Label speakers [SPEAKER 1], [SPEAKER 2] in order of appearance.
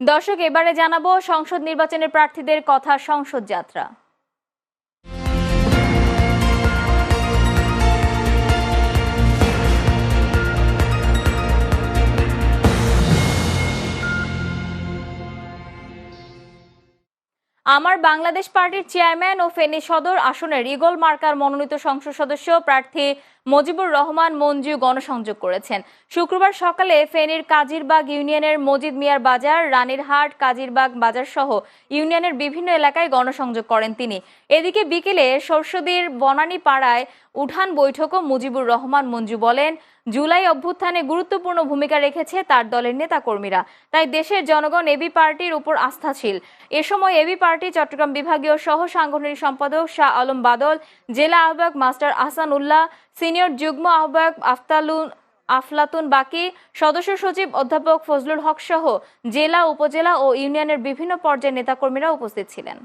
[SPEAKER 1] দর্শক এবারে জানাব সংসদ নির্বাচনের প্রার্থীদের কথা সংসদ যাত্রা। আমার বাংলাদেশ পার্টির চেয়ারম্যান ও ফেনী সদর আসনের ইগল মার্কার মনোনীত সংসদ সদস্য প্রার্থী মজিবুর রহমান মঞ্জু গণসংযোগ করেছেন। শুক্রবার সকালে ফেনীর কাজিরবাগ ইউনিয়নের মজিদ মিয়ার বাজার, রানীরহাট, কাজিরবাগ বাজার সহ ইউনিয়নের বিভিন্ন এলাকায় গণসংযোগ করেন তিনি। এদিকে বিকেলে সরস্বতীর বনানী পাড়ায় উঠান বৈঠকও মুজিবুর রহমান মঞ্জু বলেন। জুলাই অভ্যুত্থানে গুরুত্বপূর্ণ ভূমিকা রেখেছে তার দলের নেতাকর্মীরা। তাই দেশের জনগণ এবি পার্টির উপর আস্থাশীল। এ সময় এবি পার্টি চট্টগ্রাম বিভাগীয় সহ সাংগঠনিক সম্পাদক শাহ আলম বাদল, জেলা আহ্বায়ক মাস্টার আহসান উল্লাহ সিনিয়র যুগ্ম আহ্বায়ক আফতালুন, আফলাতুন বাকি, সদস্য সচিব অধ্যাপক ফজলুল হক সহ জেলা, উপজেলা ও ইউনিয়নের বিভিন্ন পর্যায়ের নেতাকর্মীরা উপস্থিত ছিলেন।